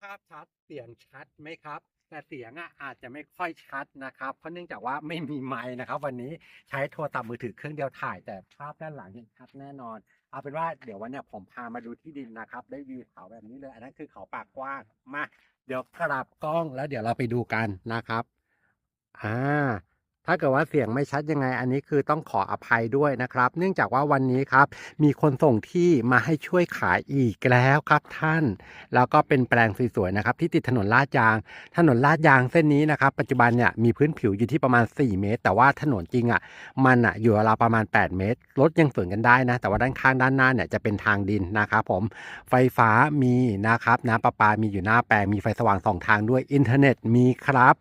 ภาพชัดเสียงชัดไหมครับ แต่เสียงอะอาจจะไม่ค่อยชัดนะครับ เพราะเนื่องจากว่าไม่มีไมค์นะครับ วันนี้ใช้โทรศัพท์มือถือเครื่องเดียวถ่ายแต่ภาพด้านหลังเห็นชัดแน่นอน เอาเป็นว่าเดี๋ยววันเนี้ยผมพามาดูที่ดินนะครับ ได้วิวเขาแบบนี้เลยอันนั้นคือเขาปากกว้างมาเดี๋ยวกลับกล้องแล้วเดี๋ยวเราไปดูกันนะครับอ่า ถ้าเกิดว่าเสียงไม่ชัดยังไงอันนี้คือต้องขออภัยด้วยนะครับ เนื่องจากว่าวันนี้ครับ มีคนส่งที่มาให้ช่วยขายอีกแล้วครับท่าน แล้วก็เป็นแปลงสวยๆนะครับ ที่ติดถนนลาดยาง ถนนลาดยางเส้นนี้นะครับ ปัจจุบันเนี่ยมีพื้นผิวอยู่ที่ประมาณ 4 เมตร แต่ว่าถนนจริงอะมันอะอยู่ราวประมาณ 8 เมตรรถยังสวนกันได้นะ แต่ว่าด้านข้างด้านหน้าเนี่ยจะเป็นทางดินนะครับผมไฟฟ้ามีนะครับน้ำประปามีอยู่หน้าแปลงมีไฟสว่างสองทางด้วยอินเทอร์เน็ตมีครับ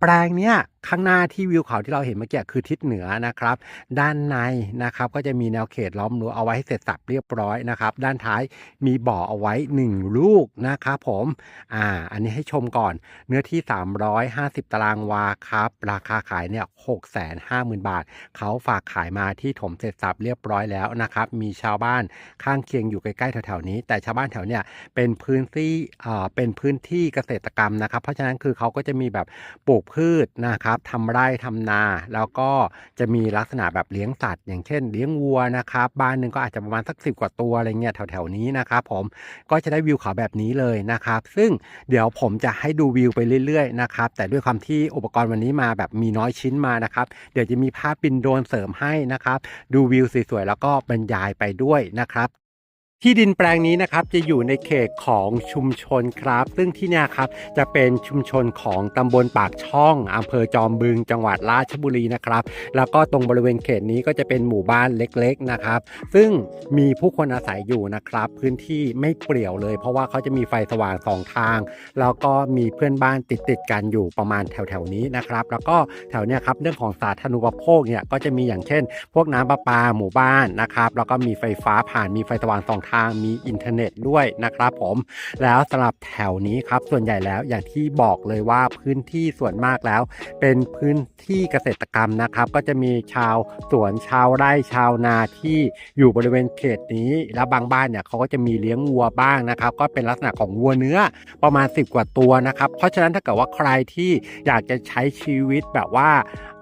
แปลงเนี้ยข้างหน้าที่วิวเขาที่เราเห็นเมื่อกี้คือทิศเหนือนะครับ ด้านในนะครับก็จะมีแนวเขตล้อมรั้วเอาไว้ให้เสร็จสับเรียบร้อยนะครับ ด้านท้ายมีบ่อเอาไว้ 1 ลูกนะครับผมอ่าอันนี้ให้ชมก่อน เนื้อที่ 350 ตารางวาครับ ราคาขายเนี่ย650,000 บาท เขาฝากขายมาที่ถมเสร็จสับเรียบร้อยแล้วนะครับ มีชาวบ้านข้างเคียงอยู่ใกล้ๆแถวๆนี้ แต่ชาวบ้านแถวเนี่ยเป็นพื้นที่เอ่อเป็นพื้นที่เกษตรกรรมนะครับ เพราะฉะนั้นคือเขาก็จะมีแบบปลูกพืชนะครับทำไร่ทำนา แล้วก็จะมีลักษณะแบบเลี้ยงสัตว์ อย่างเช่น เลี้ยงวัวนะครับบ้านหนึ่งก็อาจจะประมาณสักสิบกว่าตัวอะไรเงี้ยแถวๆนี้นะครับผมก็จะได้วิวเขาแบบนี้เลยนะครับ ซึ่งเดี๋ยวผมจะให้ดูวิวไปเรื่อยๆนะครับแต่ด้วยความที่อุปกรณ์วันนี้มาแบบมีน้อยชิ้นมานะครับ เดี๋ยวจะมีภาพบินโดรนเสริมให้นะครับ ดูวิวสวยๆแล้วก็บรรยายไปด้วยนะครับ ที่ดินแปลงนี้นะครับจะอยู่ในเขตของชุมชนครับ ซึ่งที่นี่ครับจะเป็นชุมชนของตำบลปากช่องอำเภอจอมบึง จังหวัดราชบุรีนะครับ แล้วก็ตรงบริเวณเขตนี้ก็จะเป็นหมู่บ้านเล็กๆนะครับ ซึ่งมีผู้คนอาศัยอยู่นะครับ พื้นที่ไม่เปลี่ยวเลย เพราะว่าเขาจะมีไฟสว่างสองทาง แล้วก็มีเพื่อนบ้านติดๆกันอยู่ประมาณแถวๆนี้นะครับ แล้วก็แถวเนี้ยครับเรื่องของสาธารณูปโภคเนี่ยก็จะมีอย่างเช่น พวกน้ำประปาหมู่บ้านนะครับ แล้วก็มีไฟฟ้าผ่านมีไฟสว่างสองทางมีอินเทอร์เน็ตด้วยนะครับผม แล้วสำหรับแถวนี้ครับส่วนใหญ่แล้วอย่างที่บอกเลยว่าพื้นที่ส่วนมากแล้ว เป็นพื้นที่เกษตรกรรมนะครับ ก็จะมีชาวสวนชาวไร่ชาวนาที่อยู่บริเวณเขตนี้ แล้วบางบ้านเนี่ยเขาก็จะมีเลี้ยงวัวบ้างนะครับ ก็เป็นลักษณะของวัวเนื้อประมาณ 10 กว่าตัวนะครับ เพราะฉะนั้นถ้าเกิดว่าใครที่อยากจะใช้ชีวิตแบบว่า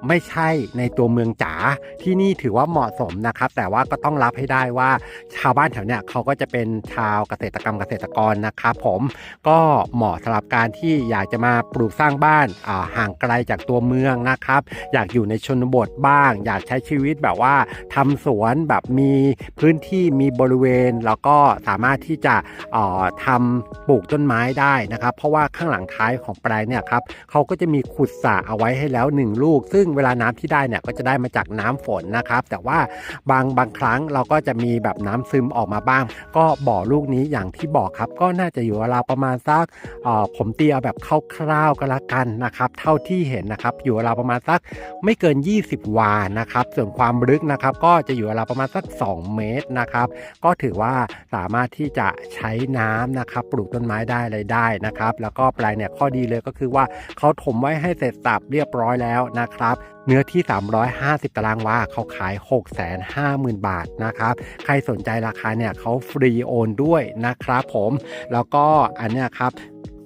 ไม่ใช่ในตัวเมืองจ๋าที่นี่ถือว่าเหมาะสมนะครับ แต่ว่าก็ต้องรับให้ได้ว่าชาวบ้านแถวเนี้ยเขาก็จะเป็นชาวเกษตรกรรมเกษตรกรนะครับผมก็เหมาะสำหรับการที่อยากจะมาปลูกสร้างบ้านอ่าห่างไกลจากตัวเมืองนะครับ อยากอยู่ในชนบทบ้าง อยากใช้ชีวิตแบบว่าทำสวนแบบมีพื้นที่มีบริเวณ แล้วก็สามารถที่จะอ่อทำปลูกต้นไม้ได้นะครับ เพราะว่าข้างหลังท้ายของแปลงเนี่ยครับเขาก็จะมีขุดสระเอาไว้ให้แล้วหนึ่งลูก ซึ่งเวลาน้ำที่ได้เนี่ยก็จะได้มาจากน้ำฝนนะครับ แต่ว่าบางบางครั้งเราก็จะมีแบบน้ำซึมออกมาบ้าง ก็บ่อลูกนี้อย่างที่บอกครับ ก็น่าจะอยู่ราวประมาณสักผมเตีเอาแบบคร่าวๆก็แล้วกันนะครับ เท่าที่เห็นนะครับ อยู่ราวประมาณสักไม่เกิน 20 วานะครับ ส่วนความลึกนะครับ ก็จะอยู่ราวประมาณสัก 2 เมตรนะครับ ก็ถือว่าสามารถที่จะใช้น้ำนะครับ ปลูกต้นไม้ได้อะไรได้นะครับ แล้วก็แปลงเนี่ยข้อดีเลยก็คือว่าเขาถมไว้ให้เสร็จสับเรียบร้อยแล้วนะครับ เนื้อที่ 350 ตารางวาเขาขาย 650,000 บาทนะครับ ใครสนใจราคาเนี่ยเขาฟรีโอนด้วยนะครับผม แล้วก็อันเนี้ยครับ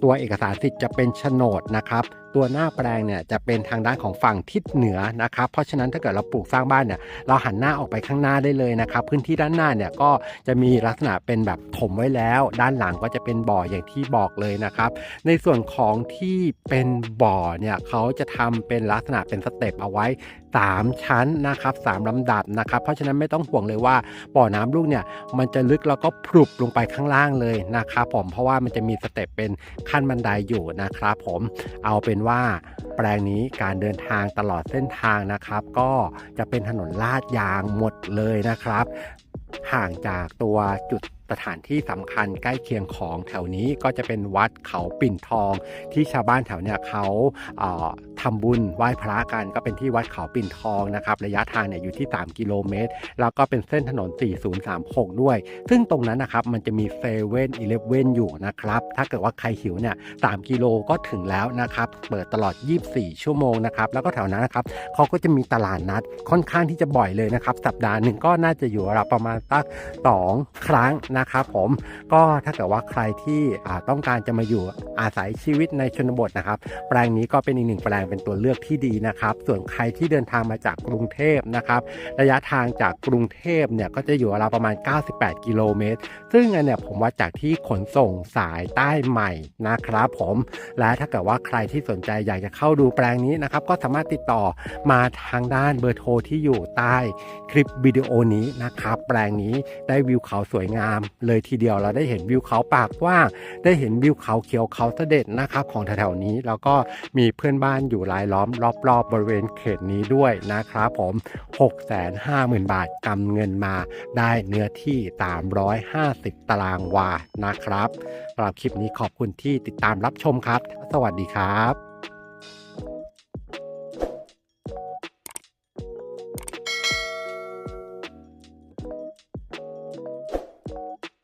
ตัวเอกสารสิทธิ์จะเป็นโฉนดนะครับ ตัวหน้าแปลงเนี่ยจะเป็นทางด้านของฝั่งทิศเหนือนะครับ เพราะฉะนั้นถ้าเกิดเราปลูกสร้างบ้านเนี่ยเราหันหน้าออกไปข้างหน้าได้เลยนะครับ พื้นที่ด้านหน้าเนี่ยก็จะมีลักษณะเป็นแบบถมไว้แล้ว ด้านหลังก็จะเป็นบ่ออย่างที่บอกเลยนะครับ ในส่วนของที่เป็นบ่อเนี่ยเขาจะทำเป็นลักษณะเป็นสเต็ปเอาไว้3 ชั้นนะครับ3ลำดับนะครับ เพราะฉะนั้นไม่ต้องห่วงเลยว่าบ่อน้ำลูกเนี่ยมันจะลึกแล้วก็พรุบลงไปข้างล่างเลยนะครับผมเพราะว่ามันจะมีสเต็ปเป็นขั้นบันไดอยู่นะครับผมเอาเป็นว่าแปลงนี้การเดินทางตลอดเส้นทางนะครับ ก็จะเป็นถนนลาดยางหมดเลยนะครับ ห่างจากตัวจุดสถานที่สำคัญใกล้เคียงของแถวนี้ก็จะเป็นวัดเขาปิ่นทองที่ชาวบ้านแถวเนี้ยเขาเอ่อ ทำบุญไหว้พระกันก็เป็นที่วัดเขาปิ่นทองนะครับระยะทางเนี่ยอยู่ที่ 3 กิโลเมตร แล้วก็เป็นเส้นถนน 4036 ด้วย ซึ่งตรงนั้นนะครับมันจะมีเซเว่นอีเลฟเว่นอยู่นะครับถ้าเกิดว่าใครหิวเนี่ย3กิโลก็ถึงแล้วนะครับเปิดตลอด 24 ชั่วโมงนะครับแล้วก็แถวนั้นนะครับเขาก็จะมีตลาดนัดค่อนข้างที่จะบ่อยเลยนะครับสัปดาห์หนึ่งก็น่าจะอยู่ราวประมาณสัก2 ครั้งนะครับผมก็ถ้าเกิดว่าใครที่ต้องการจะมาอยู่อาศัยชีวิตในชนบทนะครับแปลงนี้ก็เป็นอีกหนึ่งแปลงเป็นตัวเลือกที่ดีนะครับ ส่วนใครที่เดินทางมาจากกรุงเทพนะครับ ระยะทางจากกรุงเทพเนี่ยก็จะอยู่ราวประมาณ 98 กิโลเมตร ซึ่งอันเนี่ยผมวัดจากที่ขนส่งสายใต้ใหม่นะครับผมและถ้าเกิดว่าใครที่สนใจอยากจะเข้าดูแปลงนี้นะครับ ก็สามารถติดต่อมาทางด้านเบอร์โทรที่อยู่ใต้คลิปวิดีโอนี้นะครับ แปลงนี้ได้วิวเขาสวยงาม เลยทีเดียวเราได้เห็นวิวเขาปากกว้างได้เห็นวิวเขาเขียวเขาเสด็จนะครับ ของแถวๆนี้แล้วก็มีเพื่อนบ้านอยู่รายล้อมรอบๆบริเวณเขตนี้ด้วยนะครับผม 650,000 บาทกำเงินมาได้เนื้อที่ 350 ตารางวานะครับสำหรับคลิปนี้ขอบคุณที่ติดตามรับชมครับ สวัสดีครับ